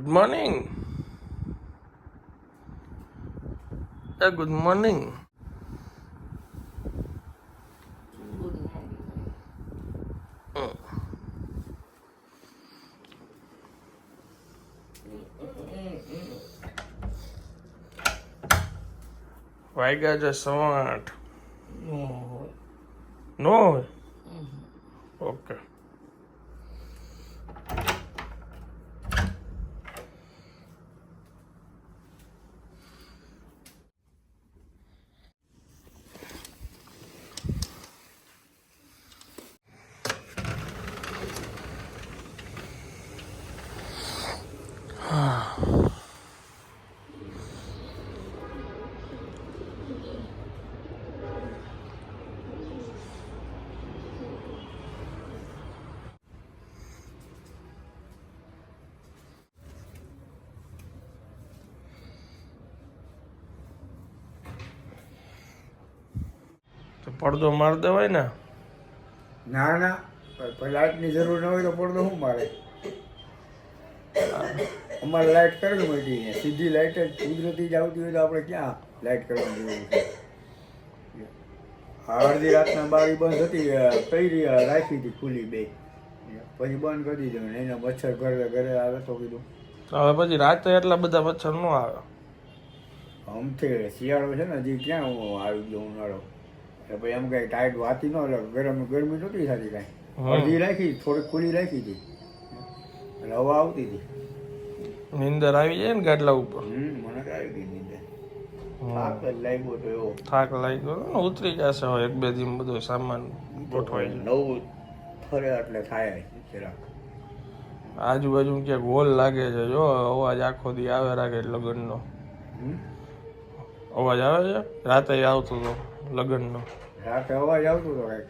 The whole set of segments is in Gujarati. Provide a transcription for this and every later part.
ગુડ મોર્નિંગ એ ગુડ મોર્નિંગ વાગ્યા છે સવા આઠ નો હોય ઓકે પડદો માર દેવાય ને? ના ના. લાઇટની જરૂર ન હોય તો પડદો શું મારે? અમારે લાઇટ કરવી મળી છે. સીધી લાઇટ જ કુદરતી જ આવતી હોય તો આપણે ક્યાં લાઇટ કરવાની જરૂર છે? અડધી રાતના બારી બંધ હતી કઈ કરી રાખી હતી ખુલ્લી બે. પછી બંધ કરી દીધું ને એના મચ્છર ઘરે ઘરે આવે તો કીધું. હવે પછી રાતે એટલા બધા મચ્છર ન આવે? આમથી શિયાળો છે ને હજી ક્યાં આવી ગયો ઉનાળો? એટલે પછી એમ કઈ ટાઈટ વાતી ન ગરમ ગરમી નહોતી થતી કાંઈ. અડધી રાખી થોડીક ખુલ્લી રાખી હતી. એટલે હવા આવતી હતી. નીંદર આવી જાય ને ગાડલા ઉપર. મને આવી ગઈ નીંદર. થાક લાગ્યો તો એવો. થાક લાગ્યો ઉતરી જશે હવે એક બે દિન બધો સામાન ગોઠવાઈ નવું ફરે એટલે થાય જરાક. આજુબાજુ ક્યાંક હોલ લાગે છે જો અવાજ આખો દી આવે રાખે લગ્નનો? અવાજ આવે છે? રાતે આવતો હતો લગ્નનો. રાતે અવાજ આવતો હતો કાંઈક.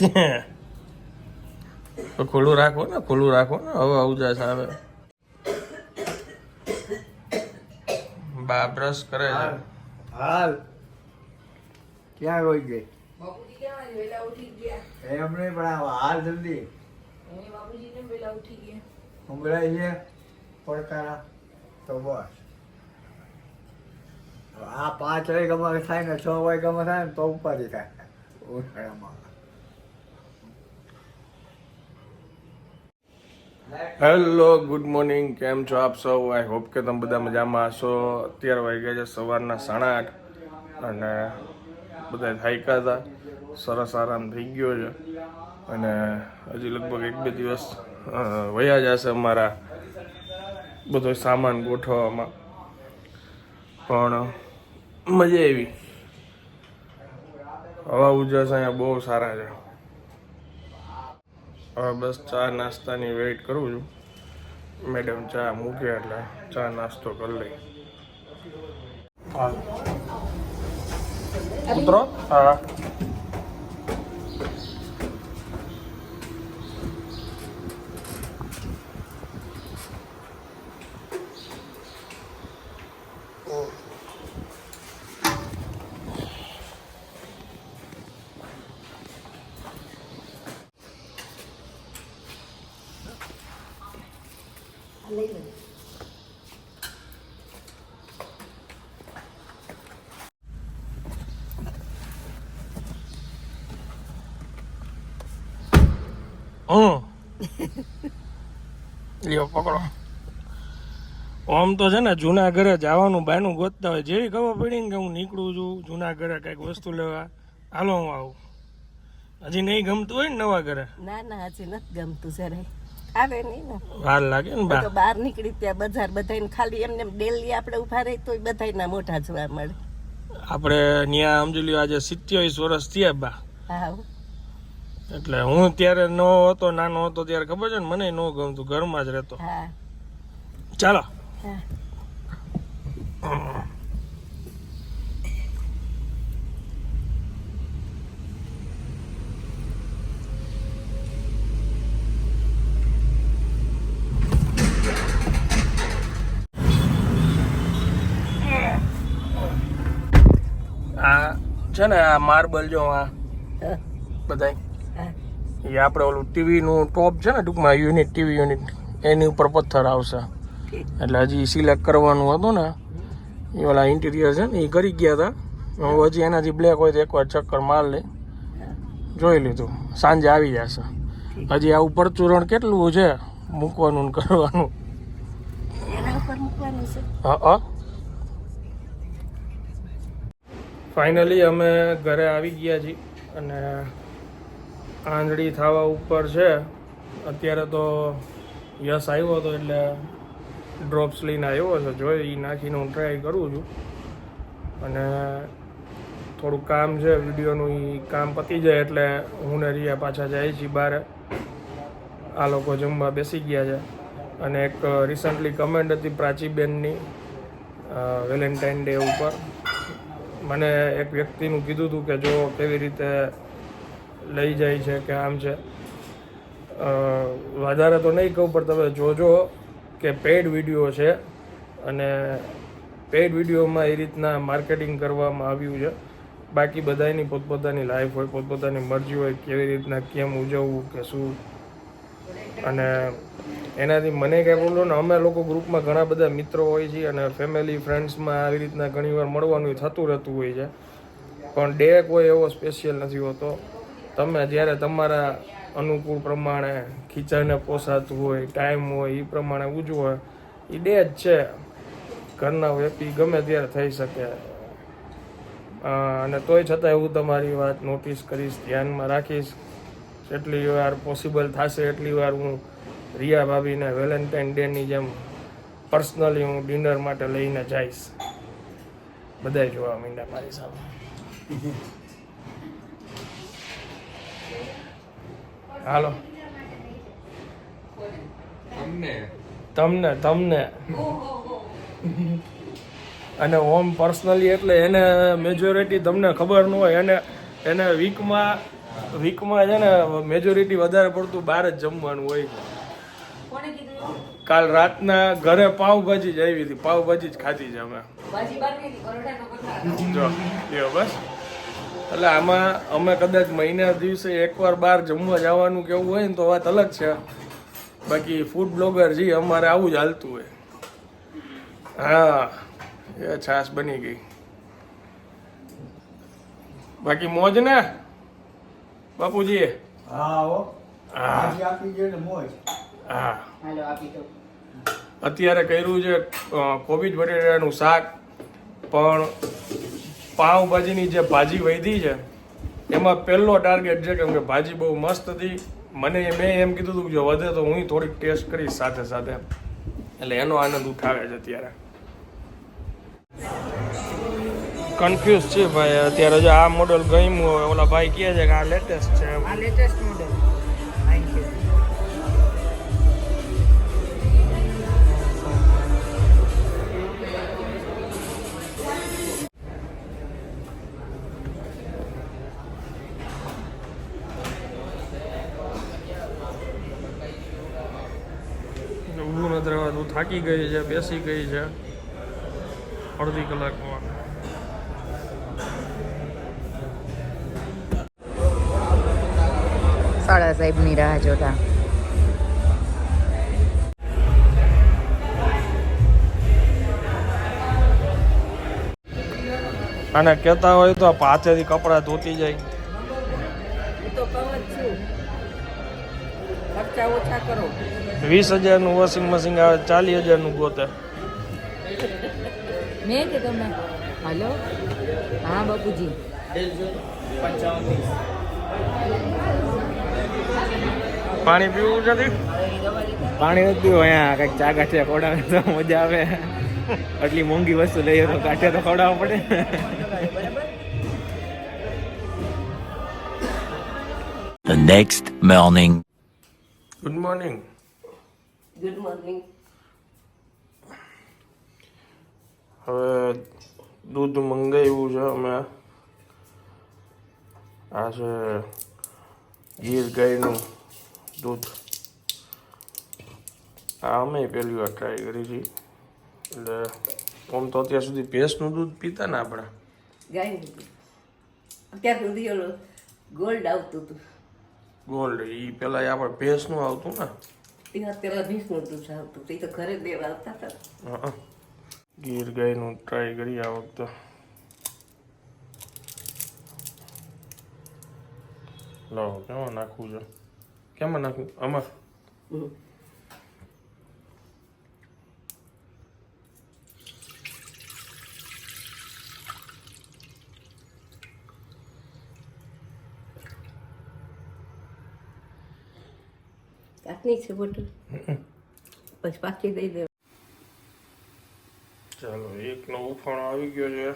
તો ખુલ્લું રાખો ને ખુલ્લું રાખો ને હવે ઉજાસ આવે. બા બ્રશ કરે છે. હાલ હાલ. ક્યાં રોઈ ગઈ? બાપુજી ક્યાં છે? વહેલા ઉઠી ગયા. એમ નહીં પણ હાલ જલ્દી. સંભળાય છે પડકારા. તો બસ. આ પાંચ વાગ્યામાં થાય ને છ વાગ્યામાં થાય ને તો ઉપાધિ થાય. ઉનાળામાં. હેલો ગુડ મોર્નિંગ કેમ છો આપ સૌ? આઈ હોપ કે તમે બધા મજામાં હશો. અત્યારે વાગ્યા છે સવારના સાડા આઠ અને બધા થાયકા હતા. સરસ આરામ થઈ ગયો છે. અને હજી લગભગ એક બે દિવસ વયા જશે અમારા બધો સામાન ગોઠવવામાં. પણ મજા આવી. હવા ઉજાસ અહીંયા બહુ સારા છે. હવે બસ ચા નાસ્તાની વેઇટ કરું છું. મેડમ ચા મૂકે એટલે ચા નાસ્તો કરી લઈ. ઉતરો હા. હમ લ્યો પકડો. આમ તો છે ને જૂના ઘરે જવાનું બાયનું ગોતતા હોય જેવી ખબર પડી ને કે હું નીકળું છું જૂના ઘરે કંઈક વસ્તુ લેવા. હાલો હું આવું. હજી નહીં ગમતું હોય ને નવા ઘરે? ના ના હજી નથી ગમતું જરાય આવે નહીં ને. વાર લાગે ને બહાર નીકળી ત્યાં બજાર બધાને ખાલી એમને ડેલી આપણે ઊભા રહી તોય બધાયના મોઢા જોવા મળે. આપણે ત્યાં સમજી લ્યો આજે સિત્યાવીસ વર્ષ થયા બા. હો. એટલે હું ત્યારે નો હતો નાનો હતો ત્યારે ખબર છે ને મને ન ગમતું ઘરમાં જ રહેતો. હા. ચાલો. હા. આ છે ને આ માર્બલ જો આ બધાય. એ આપણે ઓલું ટીવીનું ટોપ છે ને ટૂંકમાં યુનિટ ટીવી યુનિટ એની ઉપર પથ્થર આવશે. એટલે હજી સિલેક્ટ કરવાનું હતું ને એ ઓલા ઇન્ટિરિયર છે ને એ કરી ગયા હતા. હું હજી એનાથી બ્લેક હોય તો એકવાર ચક્કર માર લે જોઈ લીધું. સાંજે આવી જશે. હજી આ ઉપર ચૂરણ કેટલું છે મૂકવાનું ને કરવાનું? હા ફાઇનલી અમે ઘરે આવી ગયા છીએ અને આંધળી થવા ઉપર છે. અત્યારે તો યસ આવ્યો હતો એટલે ડ્રોપ્સ લઈને આવ્યો છે જોઈ એ નાખીને હું ટ્રાય કરું છું. અને થોડું કામ છે, વિડીયોનું એ કામ પતી જાય એટલે હું ને રિયા પાછા જાય છીએ બહાર આ લોકો જમવા બેસી ગયા છે. અને એક રિસન્ટલી કમેન્ટ હતી પ્રાચીબેનની વેલેન્ટાઇન ડે ઉપર. મને એક વ્યક્તિનું કીધું હતું કે જો કેવી રીતે લઈ જાય છે કે આમ છે. વધારે તો નહીં કહું, પણ તમે જોજો કે પેડ વીડિયો છે અને પેઈડ વિડીયોમાં એ રીતના માર્કેટિંગ કરવામાં આવ્યું છે. બાકી બધાની પોતપોતાની લાઈફ હોય, પોતપોતાની મરજી હોય, કેવી રીતના કેમ ઉજવવું કે શું અને એનાથી મને કંઈ પ્રોબ્લેમ ને, અમે લોકો ગ્રુપમાં ઘણા બધા મિત્રો હોય છે અને ફેમિલી ફ્રેન્ડ્સમાં આવી રીતના ઘણીવાર મળવાનું થતું રહેતું હોય છે. પણ ડે કોઈ એવો સ્પેશિયલ નથી હોતો. તમે જ્યારે તમારા અનુકૂળ પ્રમાણે ખીચાને પોસાતું હોય ટાઈમ હોય એ પ્રમાણે ઉજવો એ ડે જ છે. ઘરના વ્યક્તિ ગમે ત્યારે થઈ શકે. અને તોય છતાંય હું તમારી વાત નોટિસ કરીશ, ધ્યાનમાં રાખીશ. જેટલી વાર પોસિબલ થશે એટલી વાર હું રિયા ભાભીને વેલેન્ટાઇન ડેની જેમ પર્સનલી હું ડિનર માટે લઈને જઈશ. બધાય જોવા મીંડા મારી સામે હાલો. તમને? તમને તમને. અને ઓમ પર્સનલી એટલે એને મેજોરિટી તમને ખબર ન હોય એને એને વીકમાં વીકમાં છે ને મેજોરિટી વધારે પડતું બહાર જ જમવાનું હોય. કાલ રાતના ઘરે પાવભાજી જ આવી હતી પાવભાજી જ ખાધી છે અમે. જો બસ. એટલે આમાં અમે કદાચ મહિના દિવસે એકવાર બહાર જમવા જવાનું કેવું હોય ને તો વાત અલગ છે. બાકી ફૂડ બ્લોગર જી અમારે આવું જ હાલતું હોય. હા એ છાશ બની ગઈ. બાકી મોજ ને? બાપુજી હા હા. આજે આપી દે ને મોજ. હા. અત્યારે કર્યું છે કોબીજ બટેટાનું શાક પણ પાવભાજીની જે ભાજી વધી છે, એમાં પહેલો ટાર્ગેટ છે કેમ કે ભાજી બહુ મસ્ત હતી. મને મેં એમ કીધું હતું જો વધે તો હું થોડીક ટેસ્ટ કરીશ સાથે સાથે. એટલે એનો આનંદ ઉઠાવે છે અત્યારે. કન્ફ્યુઝ છે ભાઈ, અત્યારે જો આ મોડલ ગમ્યું હોય, ઓલા ભાઈ કહે છે કે આ લેટેસ્ટ છે. આ લેટેસ્ટ મોડેલ ઊભું થાકી ગઈ છે બેસી ગઈ છે. અડધી કલાકમાં સાડા સાહેબની રાહ જોતા. અને કહેતા હોય તો પાછળથી કપડાં ધોતી જાય. તો કહું છું. ખર્ચા ઓછા કરો. વીસ હજારનું વોશિંગ મશીન આવે ચાલીસ હજારનું ગોતે. મેં કે તમે હલો? હા બાપુજી. પાણી પીવું નથી પાણી નથી પીવું અહીંયા કંઈક ચા કાઠિયા ખોડાવે તો મજા આવે. આટલી મોંઘી વસ્તુ લઈએ તો કાઠિયા તો ખોડાવવા પડે. The next morning. Good morning good morning હવે દૂધ મંગાવ્યું છે અમે. આ છે ગીર ગાયનું દૂધ. આ અમે પહેલી વાર ટ્રાય કરી હતી એટલે આમ તો અત્યાર સુધી ભેંસનું દૂધ પીતા ને આપણે? ગાય અત્યાર સુધી ગોલ્ડ આવતું હતું. ગોલ્ડ એ પેલા આપણે ભેંસનું આવતું ને. ત્યાં પેલા ભેંસનું દૂધ આવતું તે તો ઘરે દેવા આવતા હતા. ગીર ગાયનું ટ્રાય કરી આ વખતે. લો કેમાં નાખવું છે? કેમાં નાખવું? આમાં? કાટની છે બોટલ પછી પાછી દઈ દે ચાલો એકનો ઉફાણો આવી ગયો છે.